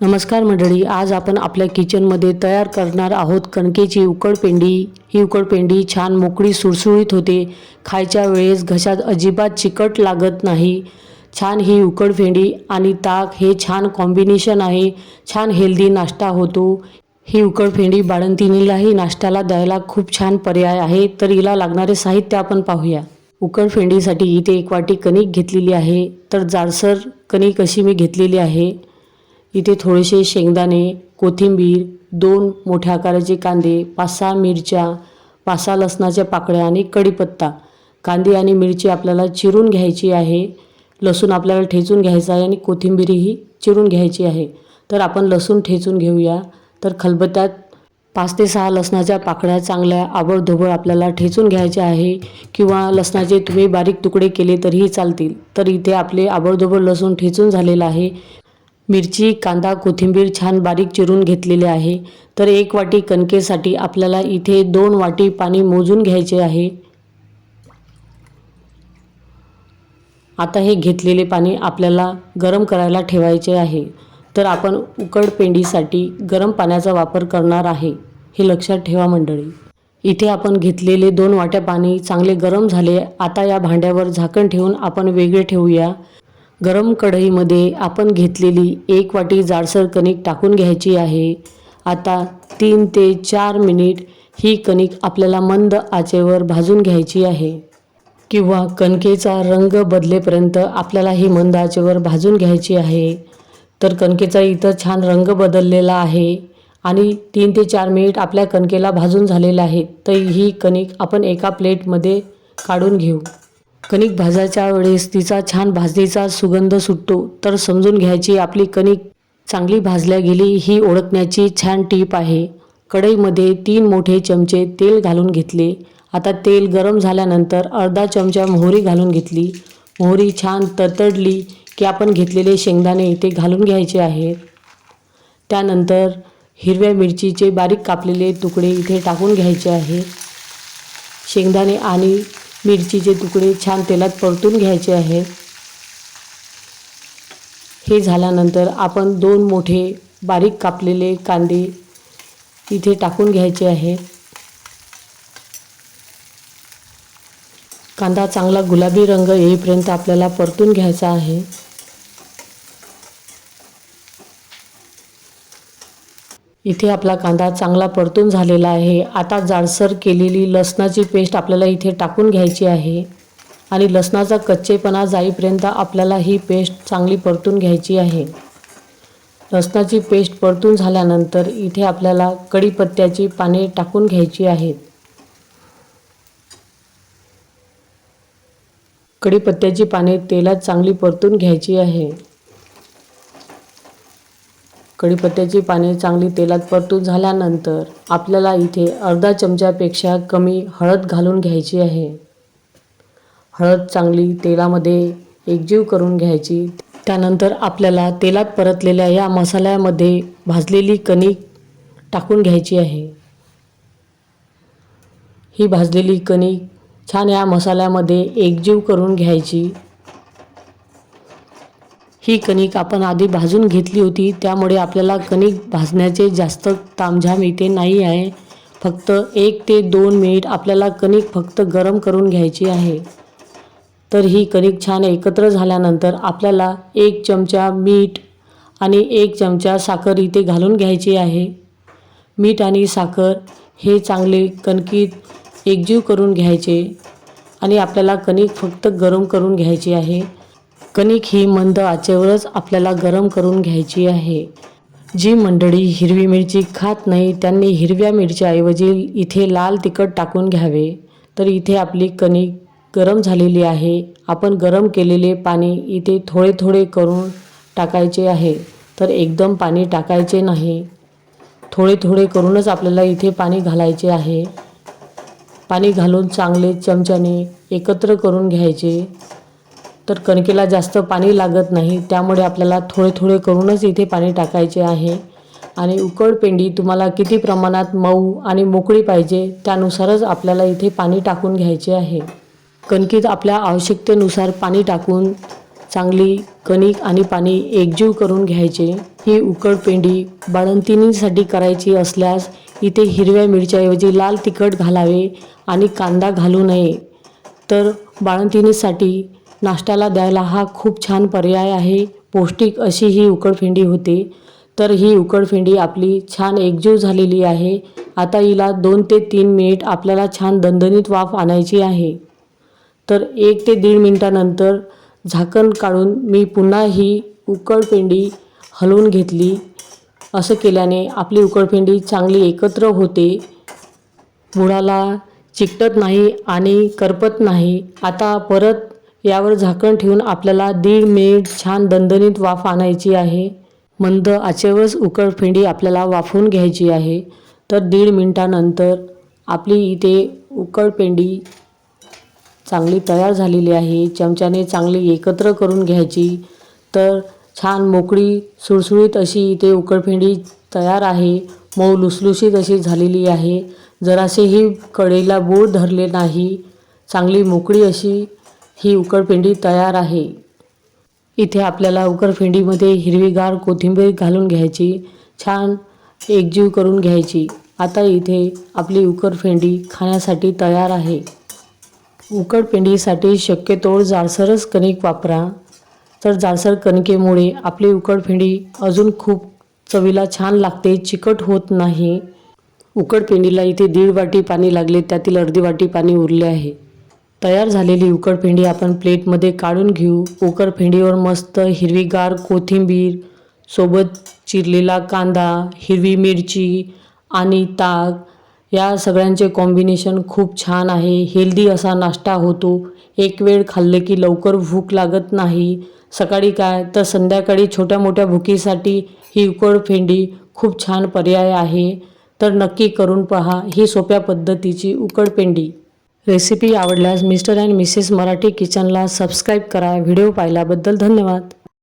नमस्कार मंडळी आज आपण आपल्या किचनमध्ये तयार करणार आहोत कणकेची उकडपेंडी. ही उकडपेंडी छान मोकळी सुळसुळीत होते. खायच्या वेळेस घशात अजिबात चिकट लागत नाही. छान ही उकडपेंडी आणि ताक हे छान कॉम्बिनेशन आहे. छान हेल्दी नाश्ता होतो. ही उकडपेंडी बाळंतिणीलाही नाश्त्याला द्यायला खूप छान पर्याय आहे. तर हिला लागणारे साहित्य आपण पाहूया. उकडफेंडीसाठी इथे एक वाटी कणिक घेतलेली आहे. तर जाडसर कणिक अशी मी घेतलेली आहे. इथे थोडेसे शेंगदाणे कोथिंबीर दोन मोठ्या आकाराचे कांदे पाच सहा मिरच्या पाच सहा लसणाच्या पाकळ्या आणि कढीपत्ता कांदे आणि मिरची आपल्याला चिरून घ्यायची आहे. लसूण आपल्याला ठेचून घ्यायचा आहे आणि कोथिंबीरही चिरून घ्यायची आहे. तर आपण लसूण ठेचून घेऊया. तर खलबत्त्यात पाच ते सहा लसणाच्या पाकळ्या चांगल्या आबडधोबड आपल्याला ठेचून घ्यायच्या आहे किंवा लसणाचे तुम्ही बारीक तुकडे केले तरीही चालतील. तर इथे आपले आबडधोबड लसूण ठेचून झालेलं आहे. मिरची कांदा कोथिंबीर छान बारीक चिरून घेतलेले आहे. तर एक वाटी कणकेसाठी आपल्याला इथे दोन वाटी पाणी मोजून घ्यायचे आहे. आता हे घेतलेले पाणी आपल्याला गरम करायला ठेवायचे आहे. तर आपण उकडपेंडीसाठी गरम पाण्याचा वापर करणार आहे. हे लक्षात ठेवा मंडळी. इथे आपण घेतलेले दोन वाट्या पाणी चांगले गरम झाले. आता या भांड्यावर झाकण ठेवून आपण वेगळे ठेवूया. गरम कढईमध्ये आपण घेतलेली एक वाटी जाडसर कणिक टाकून घ्यायची आहे. आता तीन ते चार मिनिट ही कणिक आपल्याला मंद आचेवर भाजून घ्यायची आहे. किंवा कणकेचा रंग बदलेपर्यंत आपल्याला ही मंद आचेवर भाजून घ्यायची आहे. तर कणकेचा इथं छान रंग बदललेला आहे आणि तीन ते चार मिनिट आपल्या कणकेला भाजून झालेला आहे तर ही कणिक आपण एका प्लेटमध्ये काढून घेऊ. कणिक भाजायच्या वेळेस तिचा छान भाजणीचा सुगंध सुटतो. तर समजून घ्यायची आपली कणिक चांगली भाजल्या गेली ही ओळखण्याची छान टीप आहे. कढईमध्ये तीन मोठे चमचे तेल घालून घेतले. आता तेल गरम झाल्यानंतर अर्धा चमचा मोहरी घालून घेतली. मोहरी छान तडतडली की आपण घेतलेले शेंगदाणे इथे घालून घ्यायचे आहेत. त्यानंतर हिरव्या मिरचीचे बारीक कापलेले तुकडे इथे टाकून घ्यायचे आहे शेंगदाणे आणि मिरचीचे तुकडे छान तेलात परतून घ्यायचे आहेत हे झाल्यानंतर आपण दोन मोठे बारीक कापलेले कांदे इथे टाकून घ्यायचे आहे. कांदा चांगला गुलाबी रंग येईपर्यंत आपल्याला परतून घ्यायचा आहे. इथे आपला कांदा चांगला परतून झालेला आहे. आता जाडसर केलेली लसणाची पेस्ट आपल्याला इथे टाकून घ्यायची आहे. आणि लसणाचा कच्चेपणा जाईपर्यंत आपल्याला ही पेस्ट चांगली परतून घ्यायची आहे. लसणाची पेस्ट परतून झाल्यानंतर इथे आपल्याला कढीपत्त्याची पाने टाकून घ्यायची आहेत. कढीपत्त्याची पाने तेलात चांगली परतून घ्यायची आहे. कढीपत्त्याची पाने चांगली तेलात परतून झाल्यानंतर आपल्याला इथे अर्धा चमच्यापेक्षा कमी हळद घालून घ्यायची आहे. हळद चांगली तेलामध्ये एकजीव करून घ्यायची. त्यानंतर आपल्याला तेलात परतलेल्या या मसाल्यामध्ये भाजलेली कणिक टाकून घ्यायची आहे. ही भाजलेली कणिक छान या मसाल्यामध्ये एकजीव करून घ्यायची. ही कणिक आपण आधी भाजून घेतली होती. त्यामुळे आपल्याला कणिक भाजण्याचे जास्त तामझाम इथे नाही आहे. फक्त एक ते दोन मिनिट आपल्याला कणिक फक्त गरम करून घ्यायची आहे. तर ही कणिक छान एकत्र झाल्यानंतर आपल्याला एक चमचा मीठ आणि एक चमचा साखर इथे घालून घ्यायची आहे. मीठ आणि साखर हे चांगले कणकीत एकजीव करून घ्यायचे आणि आपल्याला कणिक फक्त गरम करून घ्यायची आहे. कणिक ही मंद आचेवरच आपल्याला गरम करून घ्यायची आहे. जी मंडळी हिरवी मिरची खात नाही त्यांनी हिरव्या मिरच्याऐवजी इथे लाल तिखट टाकून घ्यावे. तर इथे आपली कणिक गरम झालेली आहे. आपण गरम केलेले पाणी इथे थोडे थोडे करून टाकायचे आहे. तर एकदम पाणी टाकायचे नाही. थोडे थोडे करूनच आपल्याला इथे पाणी घालायचे आहे. पाणी घालून चांगले चमच्याने एकत्र करून घ्यायचे. तर कणकेला जास्त पाणी लागत नाही. त्यामुळे आपल्याला थोडे थोडे करूनच इथे पाणी टाकायचे आहे. आणि उकडपेंडी तुम्हाला किती प्रमाणात मऊ आणि मोकळी पाहिजे त्यानुसारच आपल्याला इथे पाणी टाकून घ्यायचे आहे. कणकीत आपल्या आवश्यकतेनुसार पाणी टाकून चांगली कणिक आणि पाणी एकजीव करून घ्यायचे. ही उकडपेंडी बाळंतिणीसाठी करायची असल्यास इथे हिरव्या मिरच्याऐवजी लाल तिखट घालावे आणि कांदा घालू नये. तर बाळंतिणीसाठी नाश्त्याला द्यायला हा खूप छान पर्याय आहे. पौष्टिक अशी ही उकडफेंडी होते. तर ही उकडफेंडी आपली छान एकजीव झालेली आहे. आता हिला दोन ते तीन मिनिट आपल्याला छान दणदणीत वाफ आणायची आहे. तर एक ते दीड मिनटानंतर झाकण काढून मी पुन्हा ही उकडपेंडी हलवून घेतली. असं केल्याने आपली उकडपेंडी चांगली एकत्र होते. बुडाला चिकटत नाही आणि करपत नाही. आता परत यावर झाकण ठेवून आपल्याला दीड मिनिट छान दणदणीत वाफ आणायची आहे. मंद आचेवरच उकडफेंडी आपल्याला वाफवून घ्यायची आहे. तर दीड मिनटानंतर आपली इथे उकडपेंडी चांगली तयार झालेली आहे. चमच्याने चांगली एकत्र करून घ्यायची. तर छान मोकळी सुळसुळीत अशी इथे उकडफेंडी तयार आहे. मऊ लुसलुशीत अशी झालेली आहे. जरासेही कडेला बूळ धरले नाही. चांगली मोकळी अशी ही उकडपेंडी तयार आहे. इथे आपल्याला उकडपेंडीमध्ये हिरवीगार कोथिंबीर घालून घ्यायची छान एकजीव करून घ्यायची. आता इथे आपली उकरफेंडी खाण्यासाठी तयार आहे. उकडपेंडीसाठी शक्यतो जाडसरच कणिक वापरा. तर जाडसर कणकेमुळे आपली उकडफेंडी अजून खूप चवीला छान लागते चिकट होत नाही. उकडपेंडीला इथे दीड वाटी पाणी लागले त्यातील अर्धी वाटी पाणी उरले आहे. तयार झालेली उकडपेंडी आपण प्लेटमध्ये काढून घेऊ. उकडफेंडीवर मस्त हिरवीगार कोथिंबीर सोबत चिरलेला कांदा हिरवी मिरची आणि ताक. या सगळ्यांचे कॉम्बिनेशन खूप छान आहे. हेल्दी असा नाश्ता होतो. एक वेळ खाल्ले की लवकर भूक लागत नाही. सकाळी काय? तर संध्याकाळी छोट्या मोठ्या भुकीसाठी ही उकडफेंडी खूप छान पर्याय आहे. तर नक्की करून पहा ही सोप्या पद्धतीची उकडपेंडी रेसिपी आवडल्यास मिस्टर अँड मिसेस मराठी किचनला सबस्क्राईब करा. व्हिडिओ पाहिल्याबद्दल धन्यवाद.